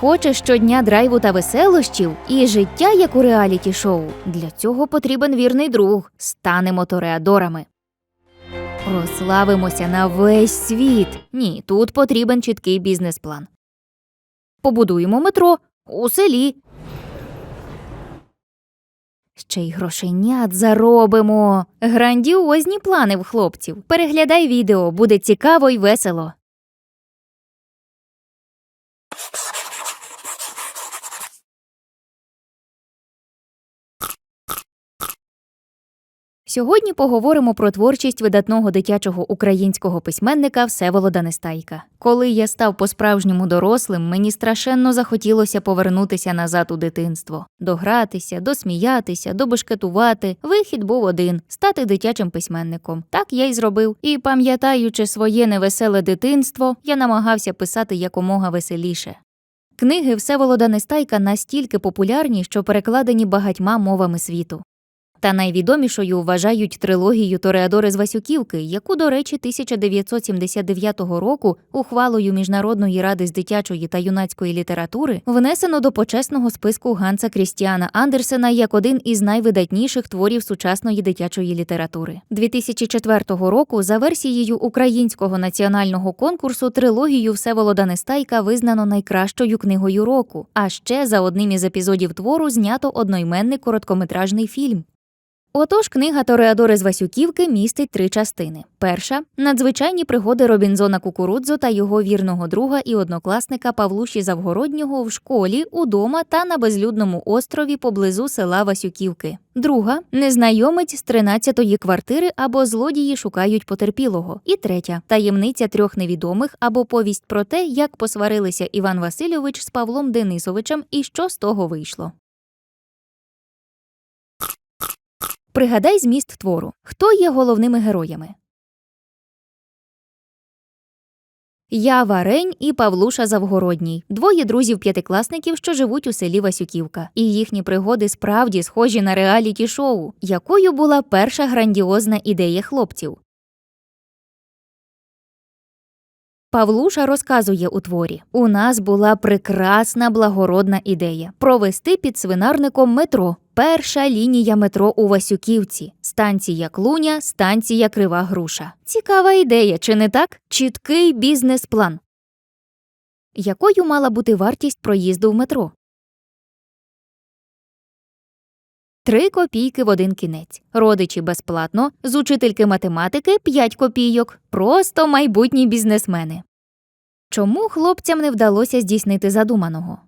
Хочеш щодня драйву та веселощів і життя, як у реаліті шоу. Для цього потрібен вірний друг. Станемо тореадорами. Прославимося на весь світ. Ні, тут потрібен чіткий бізнес-план. Побудуємо метро у селі. Ще й грошенят заробимо. Грандіозні плани в хлопців. Переглядай відео, буде цікаво й весело. Сьогодні поговоримо про творчість видатного дитячого українського письменника Всеволода Нестайка. Коли я став по-справжньому дорослим, мені страшенно захотілося повернутися назад у дитинство, догратися, досміятися, добешкетувати. Вихід був один стати дитячим письменником. Так я й зробив. І пам'ятаючи своє невеселе дитинство, я намагався писати якомога веселіше. Книги Всеволода Нестайка настільки популярні, що перекладені багатьма мовами світу. Та найвідомішою вважають трилогію Тореадори з Васюківки, яку, до речі, 1979 року ухвалою Міжнародної ради з дитячої та юнацької літератури внесено до почесного списку Ганса Крістіана Андерсена як один із найвидатніших творів сучасної дитячої літератури. 2004 року за версією українського національного конкурсу трилогію Всеволода Нестайка визнано найкращою книгою року. А ще за одним із епізодів твору знято одноіменний короткометражний фільм. Отож, книга Тореадори з Васюківки містить три частини. Перша надзвичайні пригоди Робінзона Кукурудзо та його вірного друга і однокласника Павлуші Завгороднього в школі, удома та на безлюдному острові поблизу села Васюківки. Друга незнайомець з 13-ї квартири або злодії шукають потерпілого. І третя таємниця трьох невідомих або повість про те, як посварилися Іван Васильович з Павлом Денисовичем і що з того вийшло. Пригадай зміст твору. Хто є головними героями? Я Варень і Павлуша Завгородній, двоє друзів-п'ятикласників, що живуть у селі Васюківка. І їхні пригоди справді схожі на реаліті шоу, якою була перша грандіозна ідея хлопців. Павлуша розказує у творі: у нас була прекрасна благородна ідея провести під свинарником метро. Перша лінія метро у Васюківці, станція Клуня, станція Крива Груша. Цікава ідея, чи не так? Чіткий бізнес-план. Якою мала бути вартість проїзду в метро? Три копійки в один кінець. Родичі безплатно, з учительки математики 5 копійок. Просто майбутні бізнесмени. Чому хлопцям не вдалося здійснити задуманого?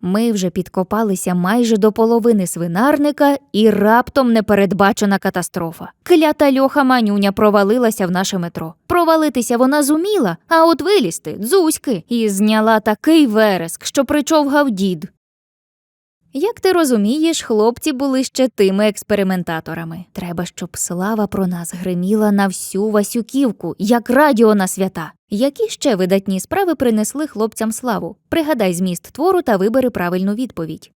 Ми вже підкопалися майже до половини свинарника, і раптом непередбачена катастрофа. Клята льоха манюня провалилася в наше метро. Провалитися вона зуміла, а от вилізти дзузьки, і зняла такий вереск, що причовгав дід. Як ти розумієш, хлопці були ще тими експериментаторами. Треба, щоб слава про нас гриміла на всю Васюківку, як радіо на свята. Які ще видатні справи принесли хлопцям славу? Пригадай зміст твору та вибери правильну відповідь.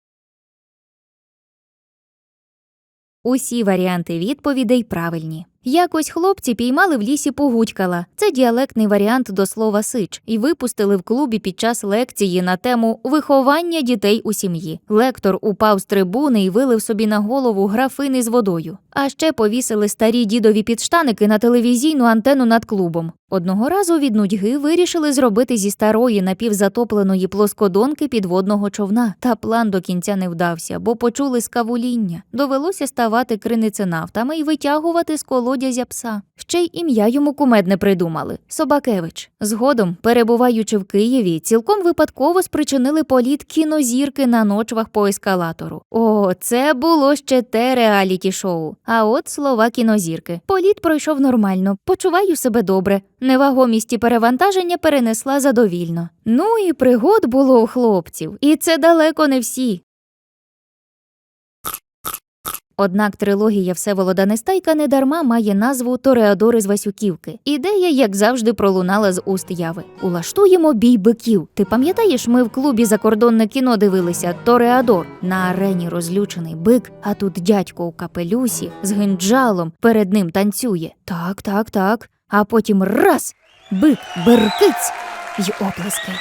Усі варіанти відповідей правильні. Якось хлопці піймали в лісі погудькала. Це діалектний варіант до слова сич, і випустили в клубі під час лекції на тему виховання дітей у сім'ї. Лектор упав з трибуни і вилив собі на голову графини з водою. А ще повісили старі дідові підштаники на телевізійну антенну над клубом. Одного разу від нудьги вирішили зробити зі старої напівзатопленої плоскодонки підводного човна. Та план до кінця не вдався, бо почули скавуління. Довелося ставати криниценавтами і витягувати з колодязя пса. Ще й ім'я йому кумедне придумали Собакевич. Згодом, перебуваючи в Києві, цілком випадково спричинили політ кінозірки на ночвах по ескалатору. О, це було ще те реаліті шоу. А от слова кінозірки. Політ пройшов нормально, почуваю себе добре. Невагомість і перевантаження перенесла задовільно. Ну і пригод було у хлопців, і це далеко не всі. Однак трилогія Всеволода Нестайка недарма має назву Тореадори з Васюківки. Ідея, як завжди, пролунала з уст яви. Улаштуємо бій биків. Ти пам'ятаєш, ми в клубі закордонне кіно дивилися Тореадор. На арені розлючений бик, а тут дядько у капелюсі з гинджалом перед ним танцює. Так, так, так. А потім раз бик беркиць. й оплески.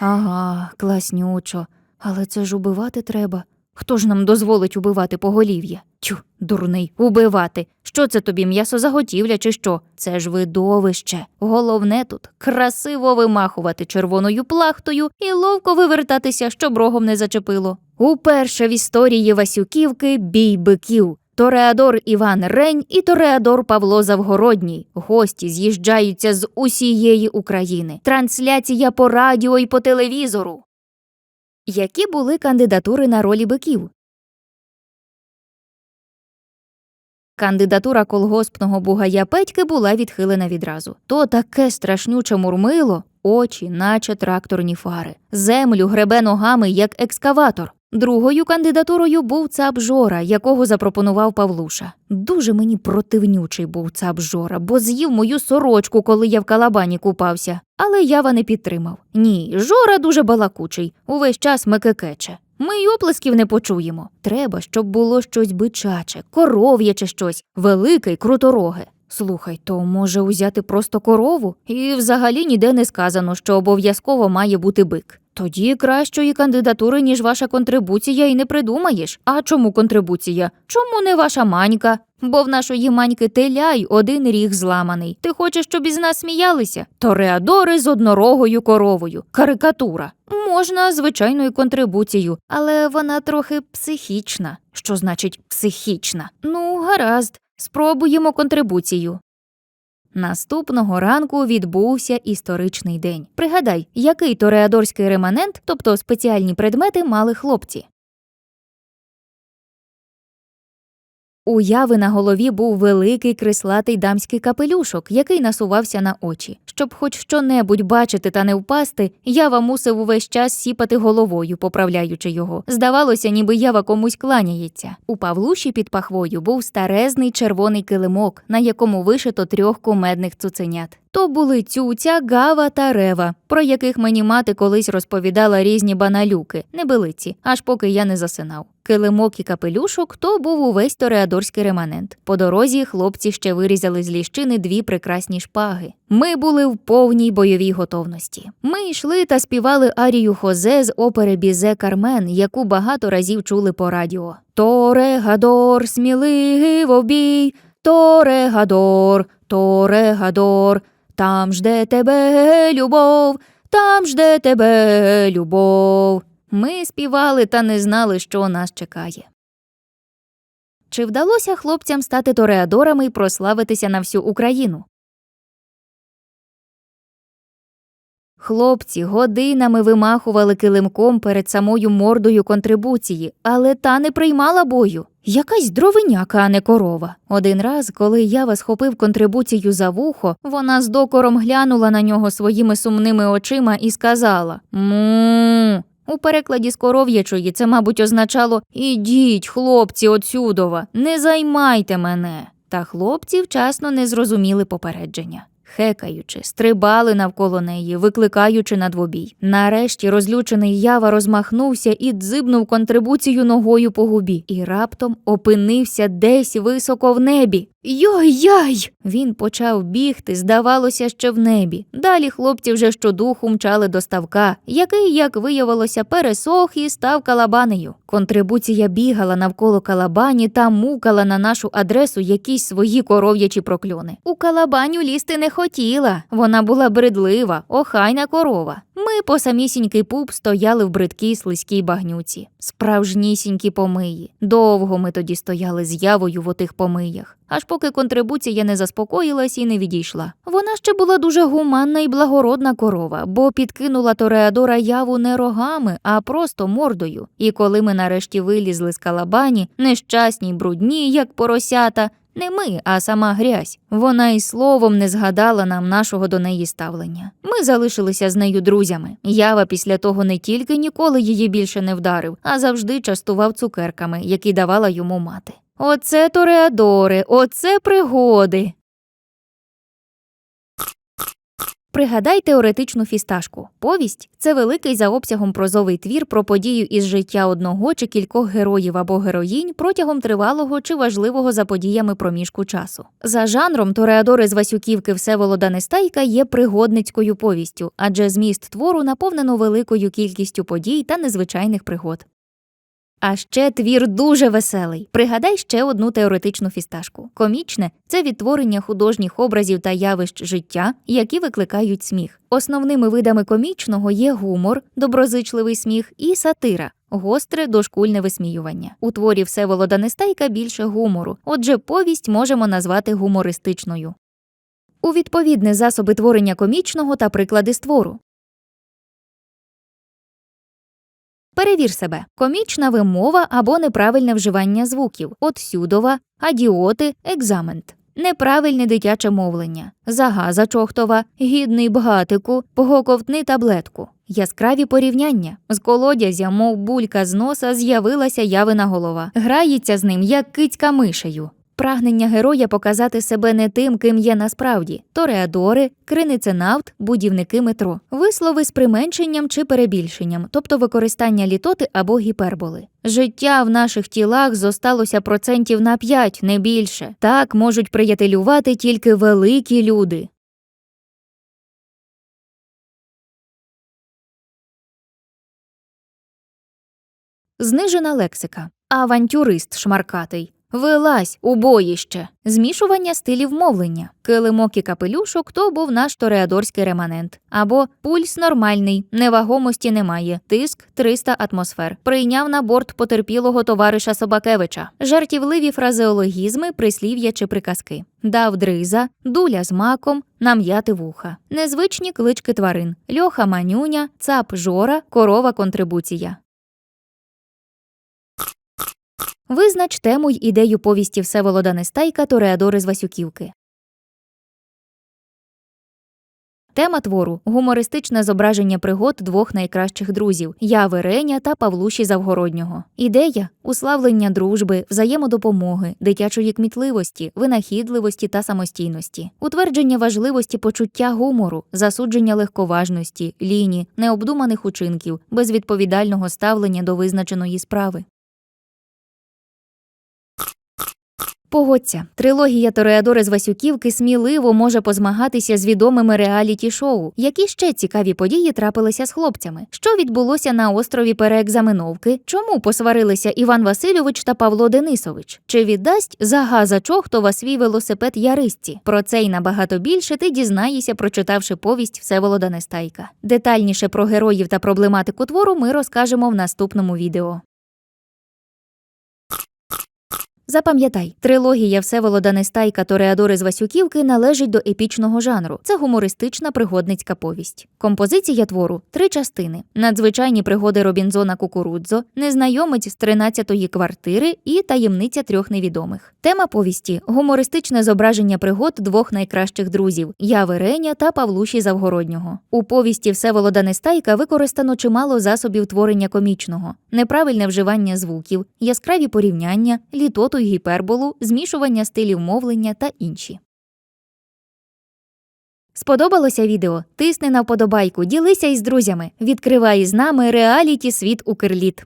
Ага, класнючо. Але це ж убивати треба. Хто ж нам дозволить убивати поголів'я? Тю, дурний, убивати. Що це тобі, м'ясо заготівля чи що? Це ж видовище. Головне тут красиво вимахувати червоною плахтою і ловко вивертатися, щоб рогом не зачепило. Уперше в історії Васюківки бій биків. Тореадор Іван Рень і Тореадор Павло Завгородній. Гості з'їжджаються з усієї України. Трансляція по радіо і по телевізору. Які були кандидатури на ролі биків? Кандидатура колгоспного бугая Петьки була відхилена відразу. То таке страшнюче мурмило, очі, наче тракторні фари. Землю гребе ногами, як екскаватор. Другою кандидатурою був цап Жора, якого запропонував Павлуша. Дуже мені противнючий був цап Жора, бо з'їв мою сорочку, коли я в калабані купався. Але Ява не підтримав. Ні, Жора дуже балакучий, увесь час мекекече. Ми й оплесків не почуємо. Треба, щоб було щось бичаче, коров'яче щось, велике й крутороге. Слухай, то може узяти просто корову? І взагалі ніде не сказано, що обов'язково має бути бик. Тоді кращої кандидатури, ніж ваша контрибуція, і не придумаєш. А чому контрибуція? Чому не ваша манька? Бо в нашої маньки теляй один ріг зламаний. Ти хочеш, щоб із нас сміялися? Тореадори з однорогою коровою. Карикатура. Можна звичайною контрибуцією, але вона трохи психічна. Що значить психічна? Ну, гаразд, спробуємо контрибуцію. Наступного ранку відбувся історичний день. Пригадай, який тореадорський реманент, тобто спеціальні предмети, мали хлопці. У яви на голові був великий крислатий дамський капелюшок, який насувався на очі. Щоб хоч що-небудь бачити та не впасти, ява мусив увесь час сіпати головою, поправляючи його. Здавалося, ніби ява комусь кланяється. У Павлуші під пахвою був старезний червоний килимок, на якому вишито трьох кумедних цуценят. То були цюця, гава та рева, про яких мені мати колись розповідала різні баналюки, небелиці, аж поки я не засинав. Килимок і капелюшок то був увесь тореадорський реманент. По дорозі хлопці ще вирізали з ліщини дві прекрасні шпаги. Ми були в повній бойовій готовності. Ми йшли та співали арію Хозе з опери Бізе Кармен, яку багато разів чули по радіо. Торе Гадор, сміливо в бій, Торе Гадор, Торе Гадор, там жде тебе любов, там жде тебе любов. Ми співали та не знали, що нас чекає. Чи вдалося хлопцям стати тореадорами і прославитися на всю Україну? Хлопці годинами вимахували килимком перед самою мордою контрибуції, але та не приймала бою. Якась дровиняка, а не корова. Один раз, коли Ява схопив контрибуцію за вухо, вона з докором глянула на нього своїми сумними очима і сказала Му. У перекладі з коров'ячої це, мабуть, означало Ідіть, хлопці, отсюдова, не займайте мене. Та хлопці вчасно не зрозуміли попередження. Хекаючи, стрибали навколо неї, викликаючи на двобій. Нарешті розлючений ява розмахнувся і дзибнув контрибуцію ногою по губі, і раптом опинився десь високо в небі. Йой-яй! Він почав бігти, здавалося, ще в небі. Далі хлопці вже щодуху мчали до ставка, який, як виявилося, пересох і став калабанею. Контрибуція бігала навколо калабані та мукала на нашу адресу якісь свої коров'ячі прокльони. У калабаню лізти не хотіла, вона була бридлива, охайна корова. Ми по самісінький пуп стояли в бридкій слизькій багнюці. Справжнісінькі помиї. Довго ми тоді стояли з явою в отих помиях, аж поки контрибуція не заспокоїлась і не відійшла. Вона ще була дуже гуманна і благородна корова, бо підкинула Тореадора яву не рогами, а просто мордою. І коли ми нарешті вилізли з калабані, нещасні брудні, як поросята, не ми, а сама грязь. Вона й словом не згадала нам нашого до неї ставлення. Ми залишилися з нею друзями. Ява після того не тільки ніколи її більше не вдарив, а завжди частував цукерками, які давала йому мати. Оце тореадори, оце пригоди. Пригадай теоретичну фісташку. Повість це великий за обсягом прозовий твір про подію із життя одного чи кількох героїв або героїнь протягом тривалого чи важливого за подіями проміжку часу. За жанром Тореадори з Васюківки Всеволода Нестайка є пригодницькою повістю, адже зміст твору наповнено великою кількістю подій та незвичайних пригод. А ще твір дуже веселий. Пригадай ще одну теоретичну фісташку. Комічне це відтворення художніх образів та явищ життя, які викликають сміх. Основними видами комічного є гумор, доброзичливий сміх і сатира. Гостре дошкульне висміювання. У творі Всеволода Нестайка більше гумору, отже, повість можемо назвати гумористичною. У відповідне засоби творення комічного та приклади створу. Перевір себе. Комічна вимова або неправильне вживання звуків, отсюдова, адіоти, екзамент. Неправильне дитяче мовлення, загаза чохтова, гідний бгатику, поговковтни таблетку. Яскраві порівняння. З колодязя, мов булька з носа, з'явилася явина голова. Грається з ним, як кицька мишею. Прагнення героя показати себе не тим, ким є насправді тореадори, криниценавт, будівники метро, вислови з применшенням чи перебільшенням, тобто використання літоти або гіперболи. Життя в наших тілах зосталося процентів на 5, не більше. Так можуть приятелювати тільки великі люди. Знижена лексика. Авантюрист шмаркатий. Вилазь у боїще. Змішування стилів мовлення. Килимок і капелюшок то був наш тореадорський реманент. Або пульс нормальний, невагомості немає. Тиск 300 атмосфер. Прийняв на борт потерпілого товариша Собакевича. Жартівливі фразеологізми, прислів'я чи приказки. Дав дриза, дуля з маком, нам'яти вуха. Незвичні клички тварин. Льоха манюня, цап жора, корова контрибуція. Визнач тему й ідею повісті Всеволода Нестайка Тореадори з Васюківки. Тема твору гумористичне зображення пригод двох найкращих друзів Яви Реня та Павлуші Завгороднього. Ідея уславлення дружби, взаємодопомоги, дитячої кмітливості, винахідливості та самостійності, утвердження важливості почуття гумору, засудження легковажності, ліні, необдуманих учинків, безвідповідального ставлення до визначеної справи. Погодься, трилогія Тореадори з Васюківки сміливо може позмагатися з відомими реаліті-шоу. Які ще цікаві події трапилися з хлопцями? Що відбулося на острові переекзаменовки? Чому посварилися Іван Васильович та Павло Денисович? Чи віддасть загаза Чохтова свій велосипед Яристі? Про це й набагато більше ти дізнаєшся, прочитавши повість Всеволода Нестайка. Детальніше про героїв та проблематику твору ми розкажемо в наступному відео. Запам'ятай, трилогія Всеволода Нестайка Тореадори з Васюківки належить до епічного жанру. Це гумористична пригодницька повість. Композиція твору три частини: надзвичайні пригоди Робінзона Кукурудзо, незнайомець з 13-ї квартири і таємниця трьох невідомих. Тема повісті гумористичне зображення пригод двох найкращих друзів Яви Реня та Павлуші Завгороднього. У повісті Всеволода Нестайка використано чимало засобів творення комічного, неправильне вживання звуків, яскраві порівняння, літоту гіперболу, змішування стилів мовлення та інші. Сподобалося відео? Тисни на вподобайку, ділися із друзями, відкривай з нами реаліті світ Укрліт.